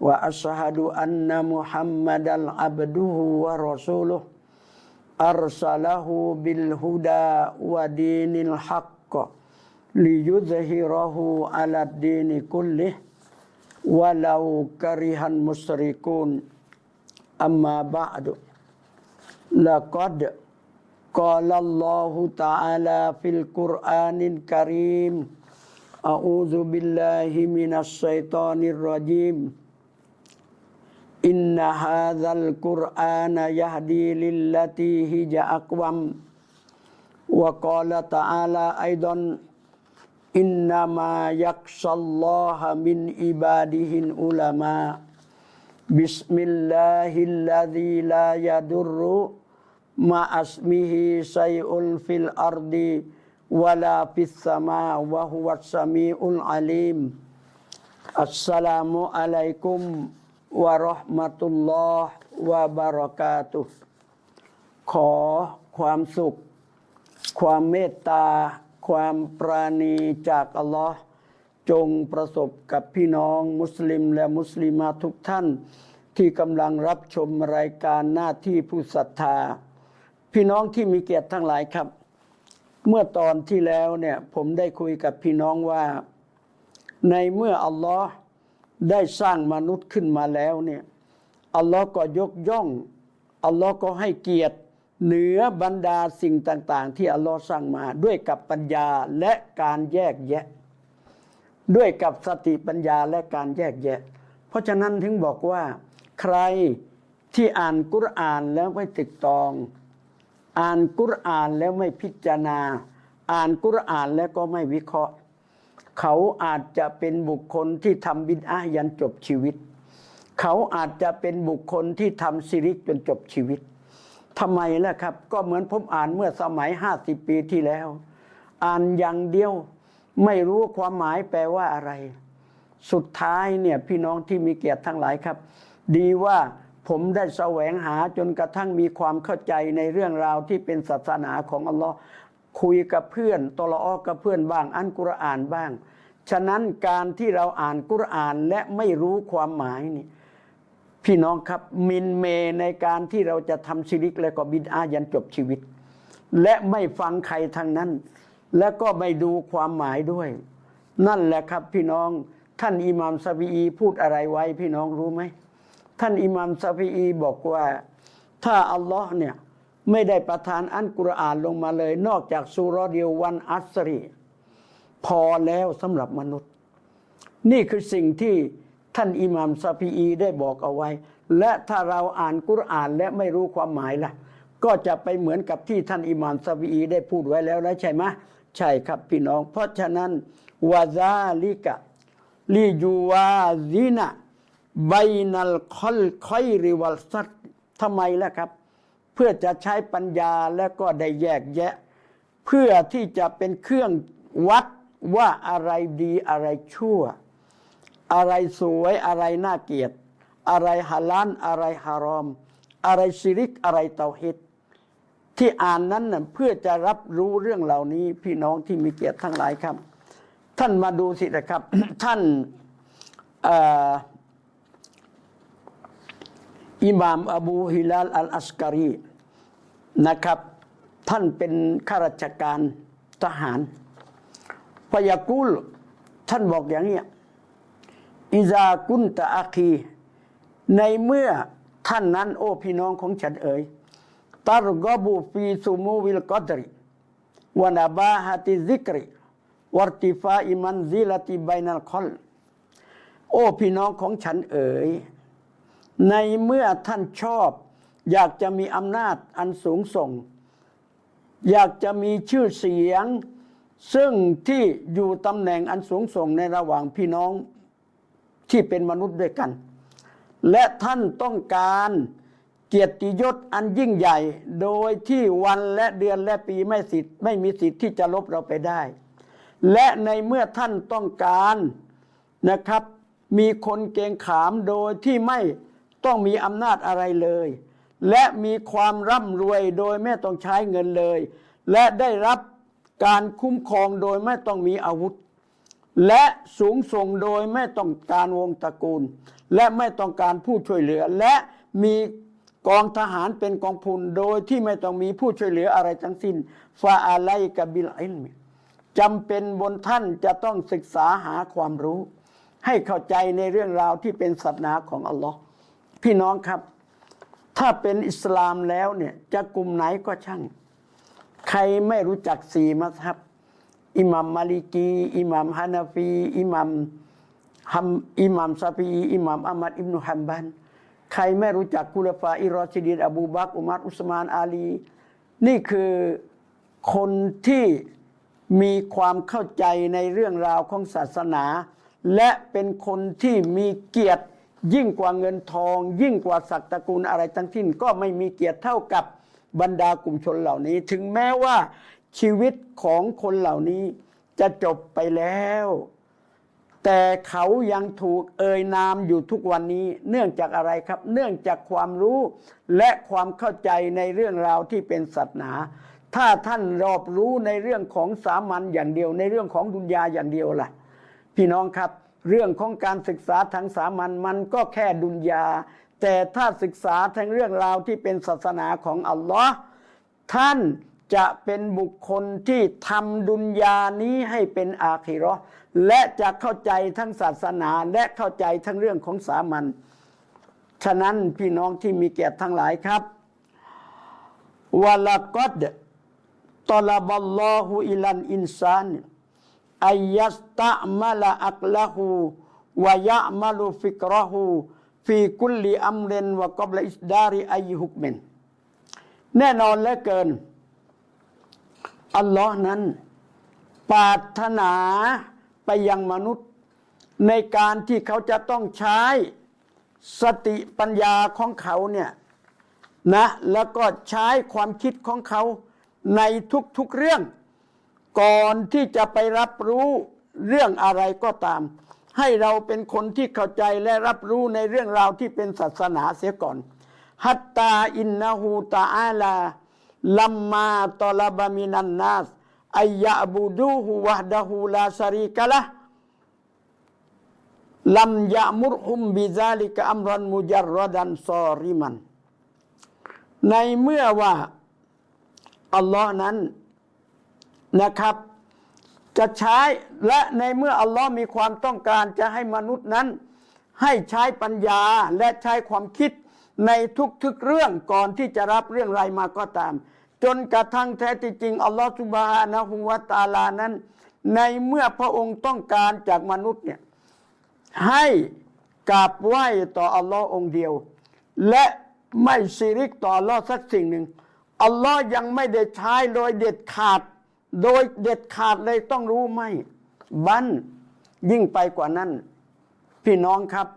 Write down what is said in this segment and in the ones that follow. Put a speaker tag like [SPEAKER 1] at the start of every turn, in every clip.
[SPEAKER 1] وأشهد أن محمدا عبده ورسوله أرسله بالهدى ودين الحق ليظهره على الدين كله ولو كره المشركون. أما بعد لقد قال الله تعالى في القرآن الكريم أعوذ بالله من الشيطان الرجيم. إن هذا القرآن يهدي للتي هي أقوم. وقال تعالى أيضا إنما يخشى الله من عباده العلماء. بسم الله الذي لا يضر مع اسمه شيء في الأرض ولا في السماء وهو السميع العليم. السلام عليكم. วะระหมะตุลลอฮ์วะบารากาตุขอความสุข ความเมตตา ความปราณีจากอัลลอฮ์จงประสบกับพี่น้องมุสลิมและมุสลิมาทุกท่าน ที่กำลังรับชมรายการหน้าที่ผู้ศรัทธา พี่น้องที่มีเกียรติทั้งหลายครับ เมื่อตอนที่แล้วเนี่ยผมได้คุยกับพี่น้องว่า ในเมื่ออัลลอฮ์ ได้สร้างมนุษย์ขึ้นมาแล้วเนี่ยอัลลอฮ์ก็ยกย่อง อัลลอฮ์ก็ให้เกียรติ เหนือบรรดาสิ่งต่าง ๆ ที่อัลลอฮ์สร้างมาด้วยกับปัญญาและการแยกแยะ ด้วยกับสติปัญญาและการแยกแยะ เพราะฉะนั้นถึงบอกว่า ใครที่อ่านกุรานแล้วไม่ติดตอง อ่านกุรานแล้วไม่พิจารณา อ่านกุรานแล้วก็ไม่วิเคราะห์ เขาอาจจะเป็นบุคคลที่ทำบิดอายันจบชีวิต เขาอาจจะเป็นบุคคลที่ทำซิริกจนจบชีวิตทำไมล่ะครับ ก็เหมือนผมอ่านเมื่อสมัย 50 ปีที่แล้ว อ่านอย่างเดียวไม่รู้ความหมายแปลว่าอะไร สุดท้ายเนี่ยพี่น้องที่มีเกียรติทั้งหลายครับ ดีว่าผมได้แสวงหาจนกระทั่งมีความเข้าใจในเรื่องราวที่เป็นศาสนาของอัลลอฮ์ คุยกับเพื่อนตละออกับเพื่อนบ้างอันกุรอานบ้าง ฉะนั้นการที่เราอ่านกุรอานและไม่รู้ความหมายนี่พี่น้องครับมินเมในการที่เราจะทำชีริกและก็บิดอายันจบชีวิต และไม่ฟังใครทางนั้น และก็ไม่ดูความหมายด้วย นั่นแหละครับพี่น้องท่านอิหมามซาฟีีพูดอะไรไว้พี่น้องรู้ไหมท่านอิหมามซาฟีีบอกว่า ถ้าอัลลอฮ์เนี่ย ไม่ได้ประทานอันกุรอานลงมาเลย นอกจากสุรเดียววันอัสรี พอแล้วสำหรับมนุษย์ นี่คือสิ่งที่ท่านอิหม่ามซาฟีอีได้บอกเอาไว้ และถ้าเราอ่านกุรอานและไม่รู้ความหมายล่ะ ก็จะไปเหมือนกับที่ท่านอิหม่ามซาฟีอีได้พูดไว้แล้วแล้วใช่ไหมใช่ครับพี่น้อง เพราะฉะนั้นวาซาลิกะลิยูวาซินะไบนัลคอลคอยริวัลซัดทำไมล่ะครับ พื่อจะใช้ปัญญาและก็ได้แยกแยะ เพื่อที่จะเป็นเครื่องวัดว่าอะไรดีอะไรชั่ว อะไรสวยอะไรน่าเกลียด อะไรฮาลานอะไรฮารอม อะไรชิริกอะไรเตาฮิดที่อ่านนั้นเพื่อจะรับรู้เรื่องเหล่านี้พี่น้องที่มีเกียรติทั้งหลายครับ ท่านมาดูสินะครับ ท่านอ่ออิหม่ามอบูฮิลาลอัลอัสการี นะครับท่านเป็นข้าราชการทหารพยากุลท่านบอกอย่างนี้อิซากุนตะอาคี ในเมื่อท่านนั้น โอ้พี่น้องของฉันเอ๋ยตารกบูฟีซูมูวิลกอดริวนาบาฮติซิกริวัรติฟาอิมันซิลติไบนัลคอลโอ้พี่น้องของฉันเอ๋ยในเมื่อท่านชอบ อยากจะมีอำนาจอันสูงส่ง อยากจะมีชื่อเสียง ซึ่งที่อยู่ตำแหน่งอันสูงส่งในระหว่างพี่น้องที่เป็นมนุษย์ด้วยกัน และท่านต้องการเกียรติยศอันยิ่งใหญ่ โดยที่วันและเดือนและปีไม่สิทธิ์ไม่มีสิทธิ์ที่จะลบเราไปได้ และในเมื่อท่านต้องการนะครับ มีคนเกงขามโดยที่ไม่ต้องมีอำนาจอะไรเลย และมีความร่ำรวยโดยไม่ต้องใช้เงินเลย และได้รับการคุ้มครองโดยไม่ต้องมีอาวุธ และสูงส่งโดยไม่ต้องการวงตระกูล และไม่ต้องการผู้ช่วยเหลือ และมีกองทหารเป็นกองพลโดยที่ไม่ต้องมีผู้ช่วยเหลืออะไรทั้งสิ้นฟาอาไลกบิลอิลมิจำเป็นบนท่านจะต้องศึกษาหาความรู้ ให้เข้าใจในเรื่องราวที่เป็นศาสนาของอัลลอฮ์พี่น้องครับ ถ้าเป็นอิสลามแล้วเนี่ยจะกลุ่มไหนก็ช่าง ใครไม่รู้จักสี่มัสฮับอิหมัมมาลิกีอิหมัมฮานาฟีอิหมัมฮัมอิหมัมซาฟีอิหมัมอามัดอิบนุฮัมบันใครไม่รู้จักกุลฟาอิรอชิดีนอบูบักอุมัรอุสมานอาลี นี่คือคนที่มีความเข้าใจในเรื่องราวของศาสนา และเป็นคนที่มีเกียรติ ยิ่งกว่าเงินทอง ยิ่งกว่าศักดิ์ตระกูลอะไรทั้งสิ้นก็ไม่มีเกียรติเท่ากับบรรดากลุ่มชนเหล่านี้ ถึงแม้ว่าชีวิตของคนเหล่านี้จะจบไปแล้ว แต่เขายังถูกเอ่ยนามอยู่ทุกวันนี้ เนื่องจากอะไรครับ เนื่องจากความรู้และความเข้าใจในเรื่องราวที่เป็นศาสนา ถ้าท่านรอบรู้ในเรื่องของสามัญอย่างเดียว ในเรื่องของดุนยาอย่างเดียวล่ะ พี่น้องครับ เรื่องของการศึกษาทางสามัญมันก็แค่ดุนยา แต่ถ้าศึกษาทางเรื่องราวที่เป็นศาสนาของอัลลอฮ์ท่านจะเป็นบุคคลที่ทำดุนยานี้ให้เป็นอาคิราะห์และจะเข้าใจทั้งศาสนาและเข้าใจทั้งเรื่องของสามัญฉะนั้นพี่น้องที่มีเกียรติทั้งหลายครับวะละกอดตอลาบัลลอฮุอิลันอินซาน อายัสตะมะละอักละหูวะยะมะลุฟิกรหูฟีกุลลิอัมเรนวะกอบละอิสดาริอายุฮุกเมนแน่นอนเหลือเกิน อัลลอฮ์นั้นปรารถนาไปยังมนุษย์ ในการที่เขาจะต้องใช้สติปัญญาของเขาเนี่ยนะแล้วก็ใช้ความคิดของเขาในทุกๆเรื่อง ก่อนที่จะไปรับรู้เรื่องอะไรก็ตาม ให้เราเป็นคนที่เข้าใจและรับรู้ในเรื่องราวที่เป็นศาสนาเสียก่อน ฮัตตาอินนาหูตาอาลาลัมมาตอลาบามินันนาสอายะบูดูฮูวะดะฮูลาชารีกะละลัมยะมุรฮุมบิซาลิกะอัมรันมุจัรรดันซอริมัน ในเมื่อว่า อัลลอฮ์นั้น นะครับ จะใช้และในเมื่ออัลลอฮ์มีความต้องการจะให้มนุษย์นั้น ให้ใช้ปัญญาและใช้ความคิดในทุกๆเรื่องก่อนที่จะรับเรื่องไรมาก็ตาม จนกระทั่งแท้ที่จริงอัลลอฮฺสุบฮานะฮูวาตาลานั้น ในเมื่อพระองค์ต้องการจากมนุษย์เนี่ยให้กราบไหว้ต่ออัลลอฮ์องค์เดียว และไม่สิริกต่ออัลลอฮ์สักสิ่งหนึ่งอัลลอฮ์ยังไม่ได้ใช้โดยเด็ดขาด โดยเด็ดขาดเลยต้องรู้ไหมบันยิ่งไปกว่านั้น พี่น้องครับ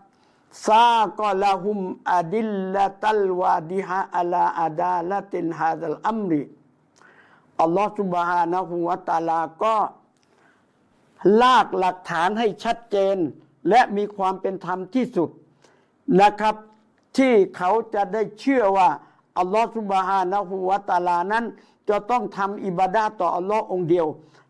[SPEAKER 1] ซากอละหุมอดิลละตัลวาดิฮะอัลาอาดาละตินฮาดัลอัมริอัลลอฮฺสุบฮานะฮูวะตาลาก็ ลากหลักฐานให้ชัดเจน และมีความเป็นธรรมที่สุดนะครับ ที่เขาจะได้เชื่อว่า อัลลอฮฺสุบฮานะฮูวะตาลานั้น จะต้องทำอิบาดาต่ออัลลอฮ์องเดียว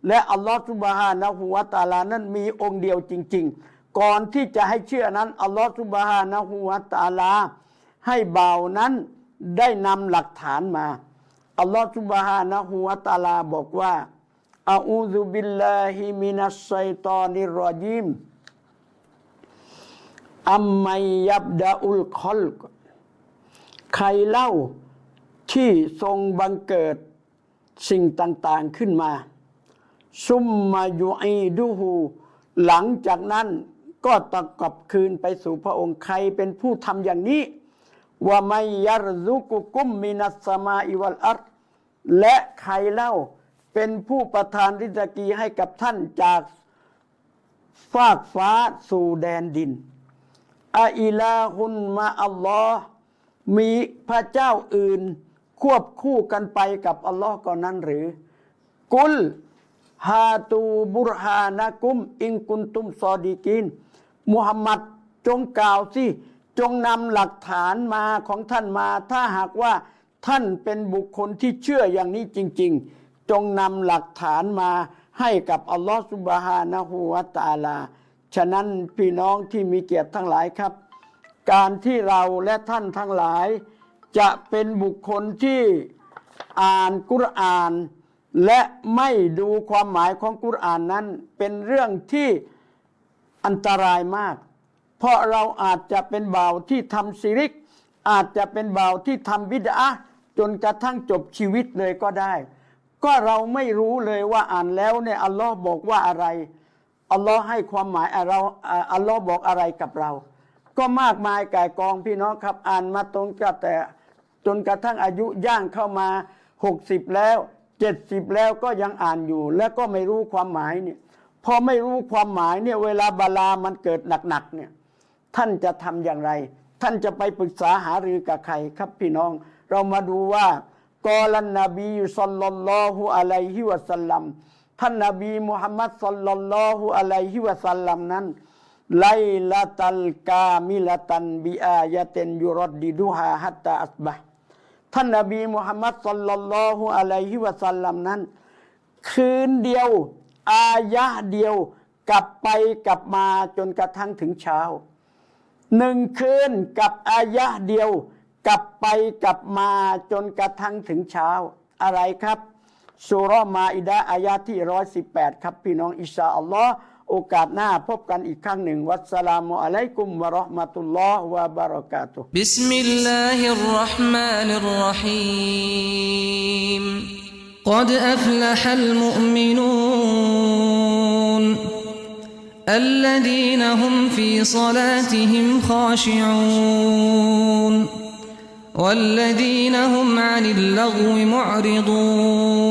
[SPEAKER 1] และอัลลอฮฺสุบฮานะฮูวะตาลานั้นมีองค์เดียวจริง ๆ ก่อนที่จะให้เชื่อนั้นอัลลอฮฺสุบฮานะฮูวะตาลา ให้บ่าวนั้นได้นำหลักฐานมาอัลลอฮฺสุบฮานะฮูวะตาลาบอกว่าอาอูซุบิลลาฮิมินัสไซตอนิรอญิมอัมมยับดาอุลคอลใครเล่าที่ทรงบังเกิด สิ่งต่างๆขึ้นมา ซุมมายุอีดูหูหลังจากนั้นก็ตะกลับคืนไปสู่พระองค์ใครเป็นผู้ทำอย่างนี้ว่าไมยารซุกุกุมมินัสมาอิวัลอัรฎ์และใครเล่าเป็นผู้ประทานริสกีให้กับท่านจากฟากฟ้าสู่แดนดินอาอิลาฮุนมาอัลลอฮ์มีพระเจ้าอื่น ควบคู่กันไปกับอัลลอฮ์ก่อนนั้นหรือ กุลฮาตูบุรฮานะกุม อิงกุนตุมซอดีกิน มุฮัมมัดจงกล่าวสิ จงนำหลักฐานมาของท่านมา ถ้าหากว่าท่านเป็นบุคคลที่เชื่ออย่างนี้จริง ๆ จงนำหลักฐานมาให้กับอัลลอฮฺสุบฮานะฮูวะตาลา ฉะนั้นพี่น้องที่มีเกียรติทั้งหลายครับ การที่เราและท่านทั้งหลาย จะเป็นบุคคลที่อ่านกุรอาน และไม่ดูความหมายของกุรอานนั้น เป็นเรื่องที่อันตรายมาก เพราะเราอาจจะเป็นบ่าวที่ทำซิริก อาจจะเป็นบ่าวที่ทำบิดอะจนกระทั่งจบชีวิตเลยก็ได้ ก็เราไม่รู้เลยว่าอ่านแล้วเนี่ยอัลลอฮ์บอกว่าอะไรอัลลอฮ์ให้ความหมายเราอัลลอฮ์บอกอะไรกับเรา ก็มากมายก่ายกองพี่น้องครับ อ่านมาตรงกระแต่ จนกระทั่งอายุย่างเข้ามา 60 แล้ว 70 แล้วก็ยังอ่านอยู่ แล้วก็ไม่รู้ความหมายเนี่ยพอไม่รู้ความหมายเนี่ยเวลาบาลามันเกิดหนักๆเนี่ยท่านจะทำอย่างไร ท่านจะไปปรึกษาหารือกับใครครับพี่น้อง เรามาดูว่ากอลันนบีสัลลัลลอฮุอะลัยฮิวะสัลลัมท่านนบีมุฮัมมัดสัลลัลลอฮุอะลัยฮิวะสัลลัมนั้นไลลาตัลกามิลตันบิอายะเตนยุรดดิดุฮาฮัตตาอัสบะ ท่านนบีมุฮัมมัดสัลลัลลอฮุอะลัยฮิวะสัลลัมนั้น คืนเดียว อายะเดียว กลับไปกลับมาจนกระทั่งถึงเช้าหนึ่งคืนกับอายะเดียว กลับไปกลับมาจนกระทั่งถึงเช้า อะไรครับสุรมาอิดะอายะที่ร้อยสิบแปดครับ พี่น้องอิชาอัลลอฮ์ โอกาสหน้าพบกันอีกครั้งหนึ่ง วัสสลามุอะลัยกุมวะเราะห์มะตุลลอฮ์วะบารอกาตุฮ์
[SPEAKER 2] بسم الله الرحمن الرحيم قد أفلح المؤمنون الذين هم في صلاتهم خاشعون والذين هم عن اللغو معرضون